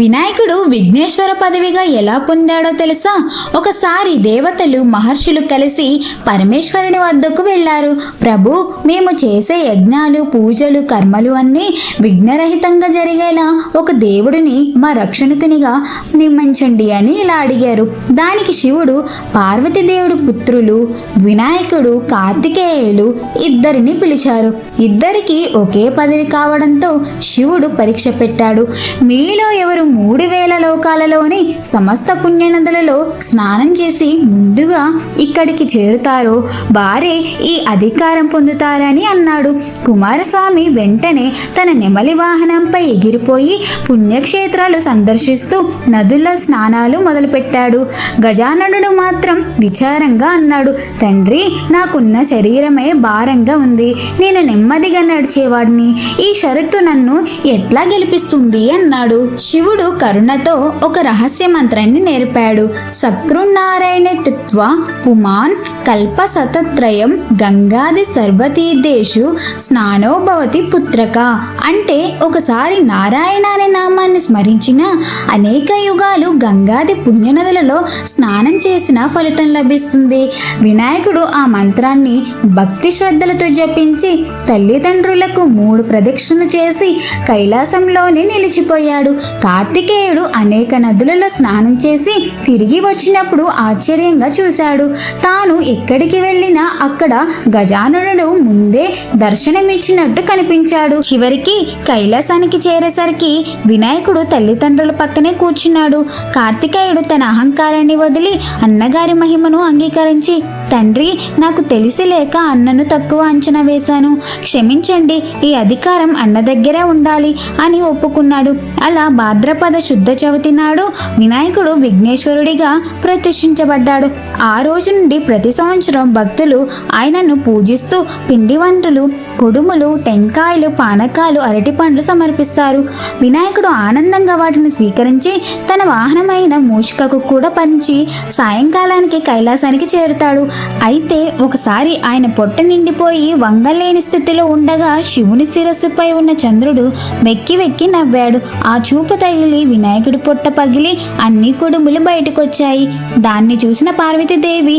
వినాయకుడు విఘ్నేశ్వర పదవిగా ఎలా పొందాడో తెలుసా? ఒకసారి దేవతలు మహర్షులు కలిసి పరమేశ్వరుని వద్దకు వెళ్ళారు. ప్రభు మేము చేసే యజ్ఞాలు పూజలు కర్మలు అన్నీ విఘ్నరహితంగా జరిగేలా ఒక దేవుడిని మా రక్షణకునిగా నియమించండి అని ఇలా అడిగారు. దానికి శివుడు పార్వతీదేవుడు పుత్రులు వినాయకుడు కార్తికేయులు ఇద్దరిని పిలిచారు. ఇద్దరికి ఒకే పదవి కావడంతో శివుడు పరీక్ష పెట్టాడు. మీలో ఎవరు మూడు వేల లోకాలలోని సమస్త పుణ్యనదులలో స్నానం చేసి ముందుగా ఇక్కడికి చేరుతారో. వారే ఈ అధికారం పొందుతారని అన్నాడు. కుమారస్వామి వెంటనే తన నెమలి వాహనంపై ఎగిరిపోయి పుణ్యక్షేత్రాలు సందర్శిస్తూ నదుల్లో స్నానాలు మొదలుపెట్టాడు. గజాననుడు మాత్రం విచారంగా అన్నాడు తండ్రి నాకున్న శరీరమే భారంగా ఉంది. నేను నెమ్మదిగా నడిచేవాడిని. ఈ షరతు నన్ను ఎట్లా గెలిపిస్తుంది? అన్నాడు. శివుడు కరుణతో ఒక రహస్య మంత్రాన్ని నేర్పాడు. సక్రునారాయణ తిత్వ పుమాన్ కల్పసతత్రయం గంగాది సర్వతీర్థేషు స్నానోభవతి పుత్రక. అంటే ఒకసారి నారాయణ అనే నామాన్ని స్మరించిన అనేక యుగాలు గంగాది పుణ్యనదులలో స్నానం చేసిన ఫలితం లభిస్తుంది. వినాయకుడు ఆ మంత్రాన్ని భక్తి శ్రద్ధలతో జపించి తల్లిదండ్రులకు మూడు ప్రదక్షిణలు చేసి కైలాసంలోనే నిలిచిపోయాడు. కార్తికేయుడు అనేక నదులలో స్నానం చేసి తిరిగి వచ్చినప్పుడు ఆశ్చర్యంగా చూశాడు. తాను ఎక్కడికి వెళ్ళినా అక్కడ గజానుడు ముందే దర్శనమిచ్చినట్టు కనిపించాడు. చివరికి కైలాసానికి చేరేసరికి వినాయకుడు తల్లిదండ్రుల పక్కనే కూర్చున్నాడు. కార్తికేయుడు తన అహంకారాన్ని వదిలి అన్నగారి మహిమను అంగీకరించి తండ్రి నాకు తెలిసి లేక అన్నను తక్కువ అంచనా వేశాను. క్షమించండి ఈ అధికారం అన్న దగ్గరే ఉండాలి అని ఒప్పుకున్నాడు. అలా భాద్రపద శుద్ధ చవితి నాడు వినాయకుడు విఘ్నేశ్వరుడిగా ప్రతిష్ఠించబడ్డాడు. ఆ రోజు నుండి ప్రతి సంవత్సరం భక్తులు ఆయనను పూజిస్తూ పిండి వంటలు కుడుములు టెంకాయలు పానకాలు అరటిపండ్లు సమర్పిస్తారు. వినాయకుడు ఆనందంగా వాటిని స్వీకరించి తన వాహనమైన మూషికకు కూడా పంచి సాయంకాలానికి కైలాసానికి చేరుతాడు. అయితే ఒకసారి ఆయన పొట్ట నిండిపోయి వంగలేని స్థితిలో ఉండగా శివుని శిరస్సుపై ఉన్న చంద్రుడు వెక్కి వెక్కి నవ్వాడు. ఆ చూపు తగిలి వినాయకుడి పొట్ట పగిలి అన్ని కుడుములు బయటకొచ్చాయి. దాన్ని చూసిన పార్వతీదేవి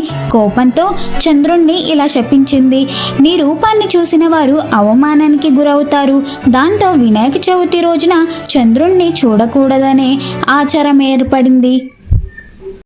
కోపంతో చంద్రుణ్ణి ఇలా శపించింది. నీ రూపాన్ని చూసిన వారు అవమానానికి గురవుతారు. దాంతో వినాయక చవితి రోజున చంద్రుణ్ణి చూడకూడదనే ఆచారం ఏర్పడింది.